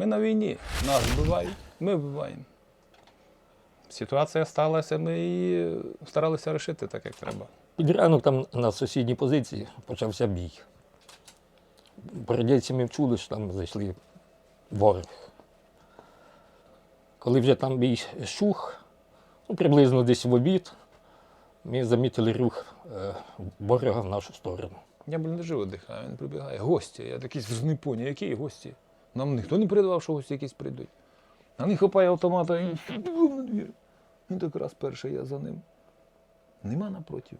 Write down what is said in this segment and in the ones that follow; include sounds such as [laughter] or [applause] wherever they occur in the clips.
Ми на війні, нас вбивають, ми вбиваємо. Ситуація сталася, ми її старалися рішити так, як треба. Під ранок там на сусідній позиції почався бій. Радійці ми вчули, що там зайшли ворог. Коли вже там бій щух, ну, приблизно десь в обід, ми замітили рух е, ворога в нашу сторону. Я блін не живо дихаю, він прибігає. Гості. Я такий не поняв, які гості? Нам ніхто не передавав, що гості якісь прийдуть. А він хапає автомата і [laughs] на двір. Він так раз перший, я за ним. Нема напротив.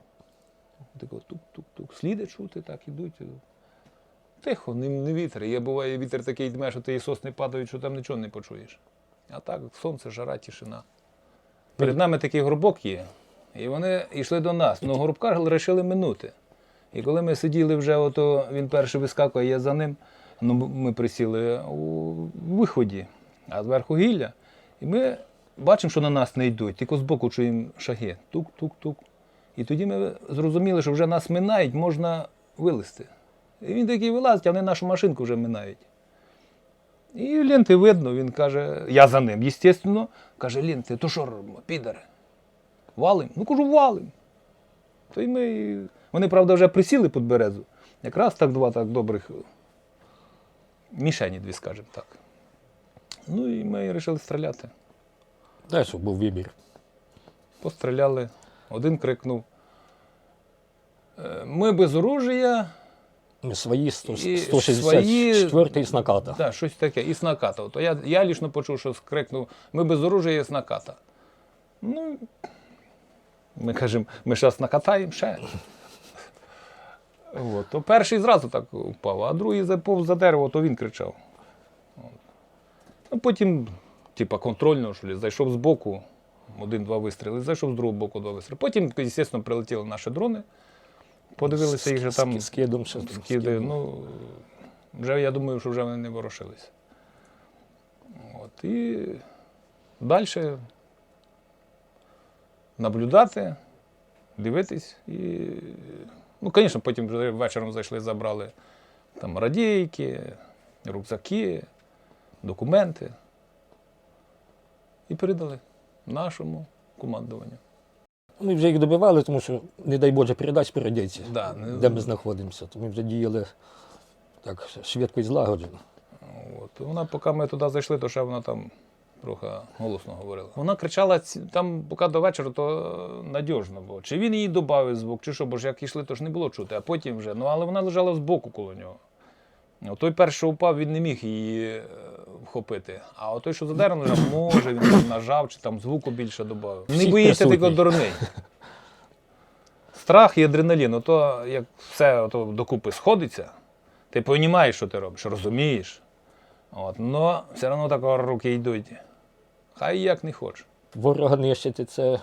Тако тук-тук-тук. Сліди чути, так ідуть. Тихо, не, не вітер. Є буває вітер такий дме, що ти і сосни падають, що там нічого не почуєш. А так, сонце, жара, тишина. Перед нами такий горбок є, і вони йшли до нас. Ну, горбка вирішили минути. І коли ми сиділи вже, ото він перший вискакує, я за ним. Ну, ми присіли у виході, а зверху гілля. І ми бачимо, що на нас не йдуть, тільки збоку чуємо шаги. Тук-тук-тук. І тоді ми зрозуміли, що вже нас минають, можна вилезти. І він такий вилазить, а вони нашу машинку вже минають. І ленти видно, він каже, я за ним, звісно, каже, ленти, то що робимо, підари? Валим? Ну кажу, валим. То й ми. Вони, правда, вже присіли під березу. Якраз так два так добрих мішені, дві, скажімо так. Ну і ми вирішили стріляти. Далі був вибір. Постріляли. Один крикнув. «Е, Ми без оружия, свої І 164 з наката. Да, щось таке, і снаката. То я, я лічно почув, що скрикнув, ми без оружия і снаката. Ну, ми кажемо, ми зараз накатаємо ще. От. То перший зразу так впав, а другий заповз за дерево, то він кричав. От. Ну, потім, типа, контрольно, що ли, зайшов з боку, один-два вистріли, зайшов з другого боку два вистріли. Потім, звісно, прилетіли наші дрони, подивилися їх же там. Скидом. Скиди, ну, вже я думаю, що вже вони не ворушилися. От, і далі наблюдати, дивитись. І, ну, звісно, потім вже вечором зайшли, забрали там радійки, рюкзаки, документи і передали нашому командуванню. Ми вже їх добивали, тому що, не дай Боже, передач перейдеться, Да, не- де ми знаходимося. То ми вже діяли так швидко і злагоджено. От. Вона, поки ми туди зайшли, то ще вона там трохи голосно говорила. Вона кричала там, поки до вечора, то надіжно було. Чи він її додав звук, чи що, бо ж як йшли, то ж не було чути, а потім вже. Ну, але вона лежала збоку коло нього. О, Той перший, що впав, він не міг її е, вхопити. А той, що за лежав, може, він нажав, чи там звуку більше додав. Не боїться тільки дурний. Страх і адреналін, ото як все ото докупи сходиться, ти розумієш, що ти робиш, розумієш. От, но все одно так руки йдуть. Хай як не хоче. Ворога нищити це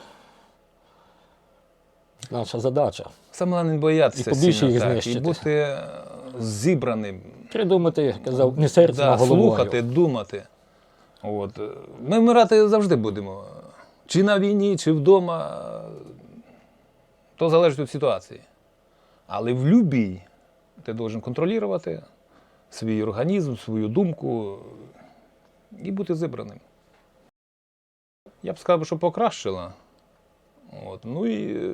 наша задача. Саме не боятися І побільше їх так, і знищити. бути е, зібраним, Придумати, казав, не серцем, да, а головою. слухати, думати. От. е, Ми вмирати завжди будемо. Чи на війні, чи вдома. То залежить від ситуації. Але в любій ти повинен контролювати свій організм, свою думку і бути зібраним. Я б сказав, що покращила. От. Ну і е,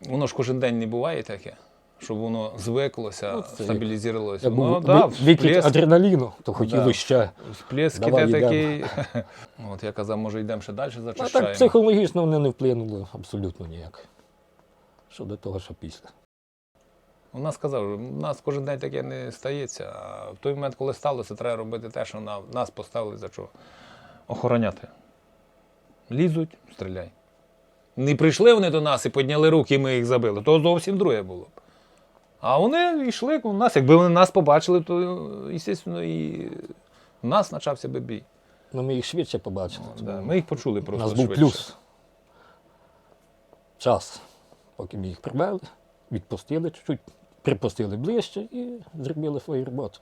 воно ж кожен день не буває таке, щоб воно звиклося, Ну, це стабілізувалося. Як Ну, да, ви- адреналіну, то хотілося Да. ще. Всплеск Давай іде такий. [laughs] От я казав, може йдемо ще далі А зачищаємо. так психологічно вони не вплинули абсолютно ніяк. Що до того, що після. У нас сказав, у нас кожен день таке не стається. А в той момент, коли сталося, треба робити те, що нас поставили за що? Охороняти. Лізуть, стріляй. Не прийшли вони до нас і підняли руки, і ми їх забили, то зовсім друге було б. А вони йшли у нас. Якби вони нас побачили, то, звісно, і в нас почався би бій. Ну, ми їх швидше побачили. Да, ми їх почули У просто нас був швидше. плюс. Час, поки ми їх привели, відпустили чуть-чуть, припустили ближче і зробили свою роботу.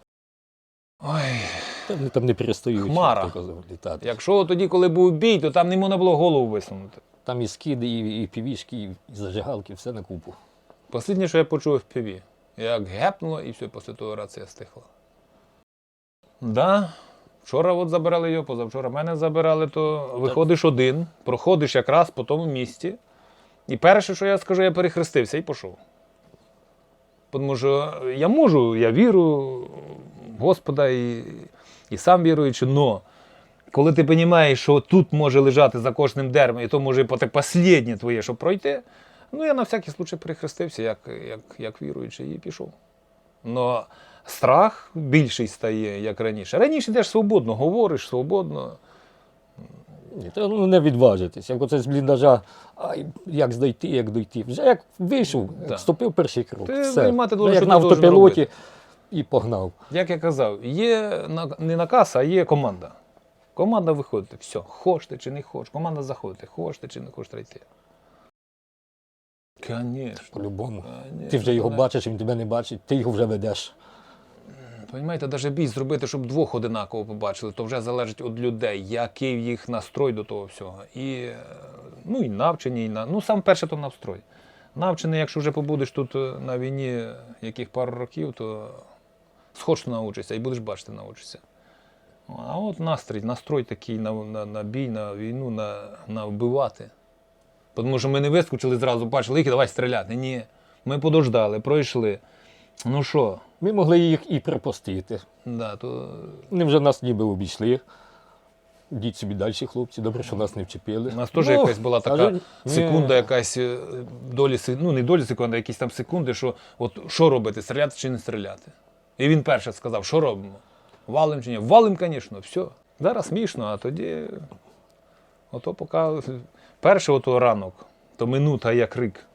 Ой, Та вони там не перестають Хмара. літати. якщо тоді, коли був бій, то там не можна було голову висунути. Там і скиди, і, і півішки, і зажигалки, все на купу. Останнє, що я почув в піві, як гепнуло, і все, після того рація стихла. Да. Вчора от забирали його, позавчора мене забирали, то виходиш один, проходиш якраз по тому місці. І перше, що я скажу, я перехрестився і пішов. Тому що я можу, я вірю в Господа і, і сам віруючи, но коли ти розумієш, що тут може лежати за кожним деревом, і то може бути останнє твоє, щоб пройти, ну я на всякий случай перехрестився, як, як, як віруючий, і пішов. Но страх більший стає, як раніше. Раніше йдеш свободно, говориш свободно. Ні, та ну не відважитись. Як оце з бліндажа, ай, як здойти, як дойти. Вже як вийшов, Да. ступив перший крок. Ти все. приймати Ну, як на автопілоті робити. І погнав. Як я казав, є не наказ, а є команда. Команда виходить, все, хочете чи не хочеш. Команда заходить, хочете чи не хочете йти. По-любому. Ти вже його бачиш, він тебе не бачить, ти його вже ведеш. Понімаєте, навіть бій зробити, щоб двох одинаково побачили, то вже залежить від людей, який їх настрой до того всього. І, е, ну, і навчені, і на... ну сам перше то настрой. Навчений, якщо вже побудеш тут е, на війні яких пару років, то схочеш научишся і будеш бачити, научишся. А от настрій, настрой такий на, на, на бій, на війну, на, на вбивати. Тому що ми не вискочили зразу, бачили їх і давай стріляти. Ні. Ми подождали, пройшли. Ну що, Ми могли їх і пропустити. да, то Вони вже нас ніби обійшли. Йдіть собі далі, хлопці, добре, що нас не вчепили. У нас теж Ну, якась була така але- секунда, якась е, долі, ну не долі секунди, а якісь там секунди, що от що робити, стріляти чи не стріляти. І він перше сказав, що робимо? Валим чи ні? Валим, звісно, все. Зараз смішно, а тоді. Ото поки перше ото ранок, то минута як крик.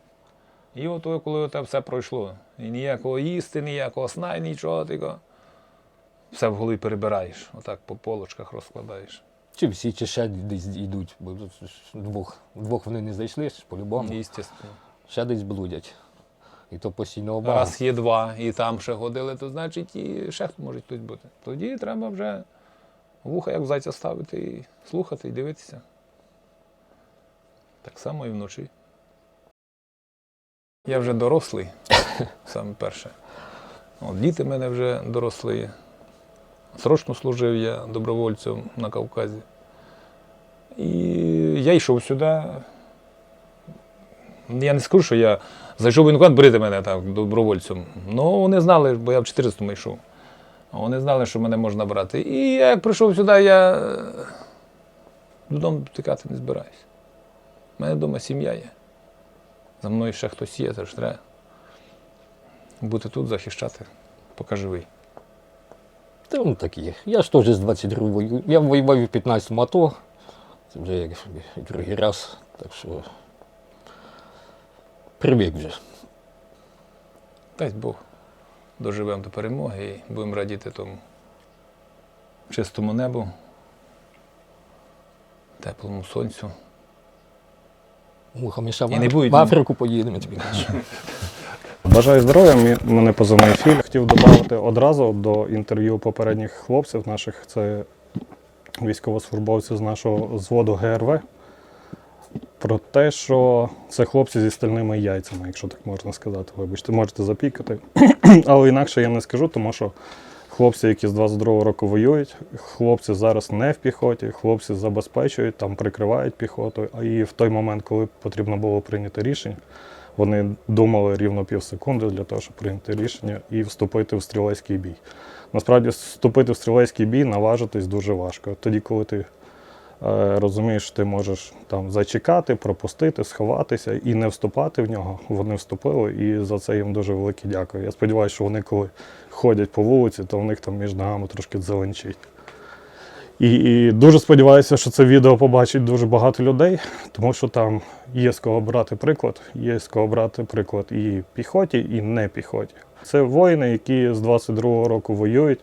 І ото, коли це все пройшло. І ніякого їсти, ніякого сна, і нічого, тільки все в голові перебираєш, отак по полочках розкладаєш. Чи всі, чи ще десь йдуть, бо двох, двох вони не зайшли, по-любому. Ще десь блудять. І то постійно обага. Раз є два, і там ще ходили, то значить і ще може хтось бути. Тоді треба вже вуха як в зайця ставити і слухати, і дивитися. Так само і вночі. Я вже дорослий, [laughs] саме перше. От, діти в мене вже дорослі. Срочно служив я добровольцем на Кавказі. І я йшов сюди. Я не скажу, що я зайшов воєнкомат, берите мене так добровольцем. Ну, вони знали, бо я в 400-му йшов. Вони знали, що мене можна брати. І я як прийшов сюди, я е, додому тікати не збираюся. У мене вдома сім'я є. За мною ще хтось є, це ж треба бути тут, захищати, поки живий. Та ну такі. Я ж теж з 22-го. Я воював у 15-му АТО. Це вже як другий раз. Так що привик вже. Дасть Бог. Доживемо до перемоги і будемо радіти тому чистому небу, теплому сонцю. Муха міша І не будуть- в Африку поїдемо, я тобі кажу. Бажаю здоров'я. Мі- Мене позивний фільм. Хотів додати одразу до інтерв'ю попередніх хлопців наших. Це військовослужбовці з нашого зводу ГРВ. Про те, що це хлопці зі стальними яйцями, якщо так можна сказати. Вибачте, можете запікати. [clears throat] Але інакше я не скажу, тому що хлопці, які з 22-го року воюють, хлопці зараз не в піхоті, хлопці забезпечують, там прикривають піхоту. А і в той момент, коли потрібно було прийняти рішення, вони думали рівно пів секунди для того, щоб прийняти рішення і вступити в стрілецький бій. Насправді, вступити в стрілецький бій наважитись дуже важко. Тоді, коли ти розумієш, що ти можеш там зачекати, пропустити, сховатися і не вступати в нього, вони вступили, і за це їм дуже велике дякую. Я сподіваюся, що вони, коли ходять по вулиці, то в них там між ногами трошки дзеленчить. І, і дуже сподіваюся, що це відео побачить дуже багато людей, тому що там є з кого брати приклад, є з кого брати приклад і піхоті, і не піхоті. Це воїни, які з 22-го року воюють,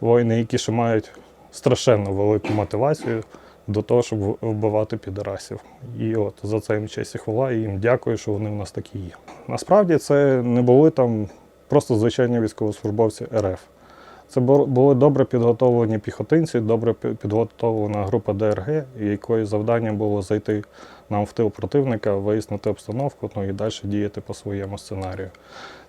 воїни, які ще мають страшенно велику мотивацію до того, щоб вбивати підарасів. І от за це їм честь і хвала, і їм дякую, що вони в нас такі є. Насправді це не були там просто звичайні військовослужбовці РФ. Це бу- були добре підготовлені піхотинці, добре підготовлена група ДРГ, якої завдання було зайти нам в тил противника, вияснити обстановку, ну і далі діяти по своєму сценарію.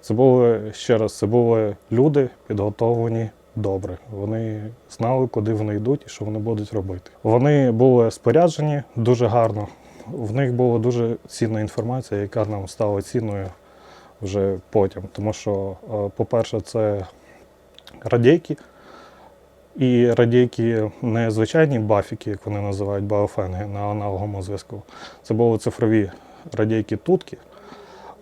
Це були ще раз, це були люди підготовлені добре. Вони знали, куди вони йдуть і що вони будуть робити. Вони були споряджені дуже гарно. В них була дуже цінна інформація, яка нам стала цінною вже потім. Тому що, е, по-перше, це радійки. І радійки не звичайні бафіки, як вони називають баофенги на аналоговому зв'язку. Це були цифрові радійки тутки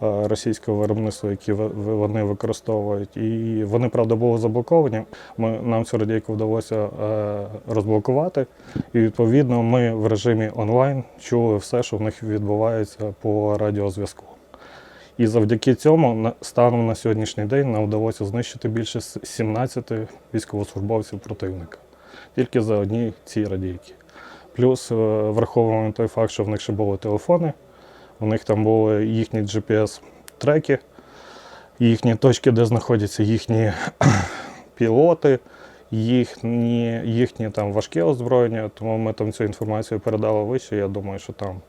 російського виробництва, які вони використовують. І вони, правда, були заблоковані. Ми, нам цю радійку вдалося е, розблокувати. І відповідно ми в режимі онлайн чули все, що в них відбувається по радіозв'язку. І завдяки цьому станом на сьогоднішній день нам вдалося знищити більше с- 17 військовослужбовців противника тільки за одні ці радійки. Плюс е, враховуємо той факт, що в них ще були телефони, у них там були їхні GPS-треки, їхні точки, де знаходяться їхні [clears throat] пілоти, їхні, їхні там важке озброєння, тому ми там цю інформацію передали вище. Я думаю, що там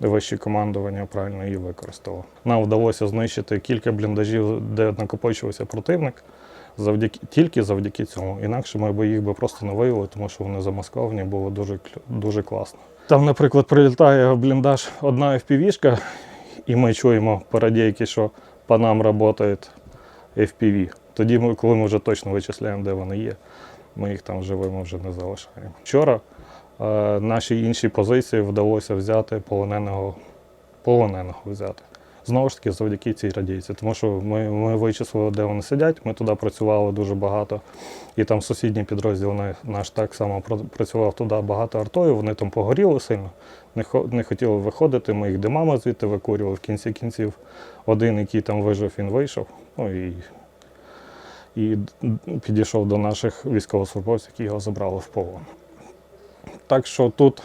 вище командування правильно її використало. Нам вдалося знищити кілька бліндажів, де накопичувався противник. Завдяки тільки завдяки цьому. Інакше ми б їх би просто не виявили, тому що вони замасковані, було дуже дуже класно. Там, наприклад, прилітає в бліндаж одна FPV-шка, і ми чуємо по радійки, що по нам працює FPV. Тоді, ми, коли ми вже точно вичисляємо, де вони є, ми їх там живими вже не залишаємо. Вчора е, наші інші позиції вдалося взяти полоненого, полоненого взяти. Знову ж таки, завдяки цій радійці. Тому що ми, ми вичислили, де вони сидять, ми туди працювали дуже багато. І там сусідній підрозділ наш так само працював туди багато артою, вони там погоріли сильно, не, не хотіли виходити, ми їх димами звідти викурювали. В кінці кінців один, який там вижив, він вийшов. Ну, і, і підійшов до наших військовослужбовців, які його забрали в полон. Так що тут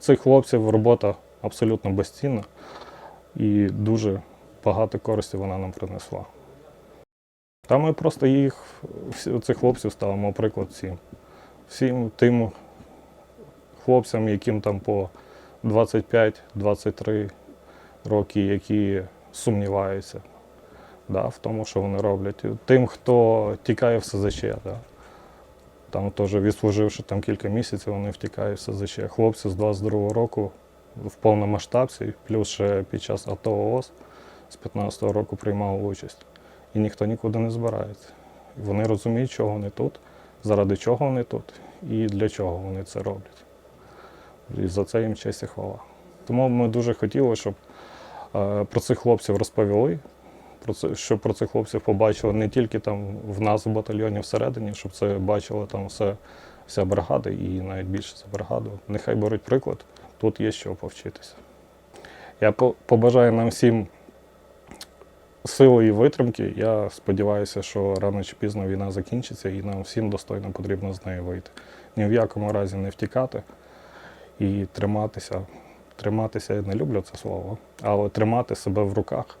цих хлопців робота абсолютно безцінна і дуже багато користі вона нам принесла. Та ми просто їх, цих хлопців ставимо приклад всім. Всім тим хлопцям, яким там по 25-23 роки, які сумніваються да, в тому, що вони роблять. Тим, хто тікає в СЗЧ. Да. Там теж відслуживши там кілька місяців, вони втікають в СЗЧ. Хлопці з 22-го року в повномасштабці, плюс ще під час АТО ООС з 15-го року приймав участь. І ніхто нікуди не збирається. Вони розуміють, чого вони тут, заради чого вони тут і для чого вони це роблять. І за це їм честь і хвала. Тому ми дуже хотіли, щоб е, про цих хлопців розповіли, про це, щоб про цих хлопців побачили не тільки там в нас в батальйоні всередині, щоб це бачила там все, вся бригада і навіть більше за бригаду. Нехай беруть приклад, тут є що повчитися. Я побажаю нам всім сили і витримки. Я сподіваюся, що рано чи пізно війна закінчиться і нам всім достойно потрібно з неї вийти. Ні в якому разі не втікати і триматися. Триматися я не люблю це слово, але тримати себе в руках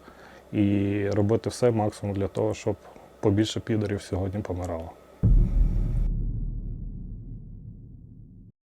і робити все максимум для того, щоб побільше підарів сьогодні помирало.